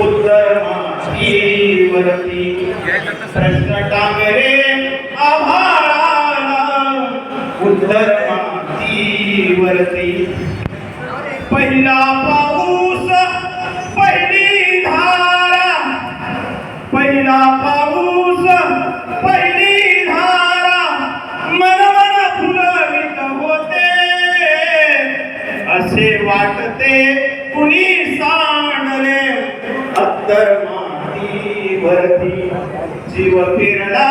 उत्तर मातीवरती प्रश्न टांगरे आभाळाला उत्तर मातीवरती पहिला पाऊस पहिली धारा। पहिला पाऊस पहिली धारा। मनमन फुलवित होते। असे वाटते कुणी सांडले। अत्तर माती मातीवरती जीव फिरला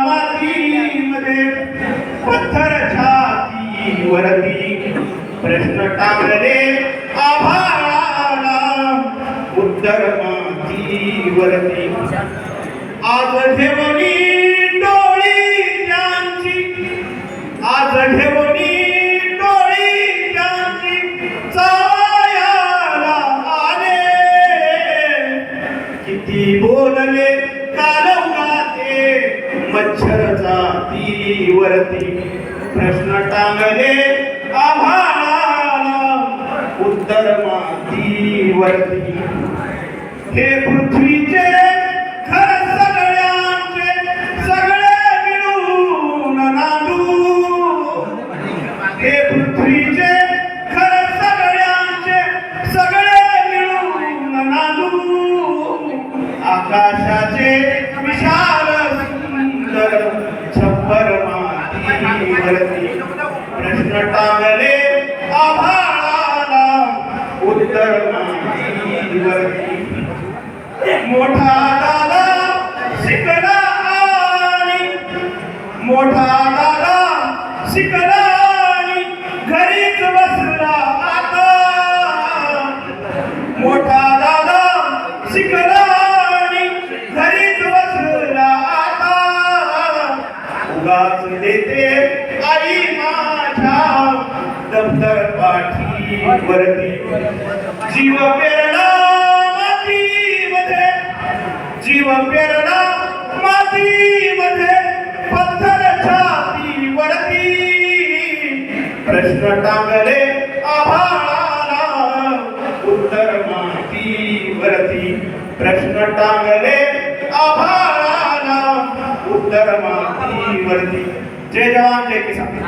मातीमध्ये पत्थर छाती वरती प्रश्न टाकले आभाळाला उत्तर माती वरती आज ठेवणी काल कालवते मच्छर जातीवरती प्रश्न टांगले आभाळाला उत्तर मातीवरती. हे पृथ्वीचे विशाल सुंदर छप्पर मातीवरती प्रश्न टांगले आभाळाला उत्तर मातीवरती मोठा दादा शिकला आणि मोठा दादा शिकला उगाच देते आई माझ्या दप्तर पाठीवरती जीव पेरणा मातीमध्ये जीव पेरणा मातीमध्ये पत्थर छातीवरती. प्रश्न टांगले आभाळाला उत्तर मातीवरती. प्रश्न टांगले आभाळाला उत्तर वरती जय जवान जय किसान।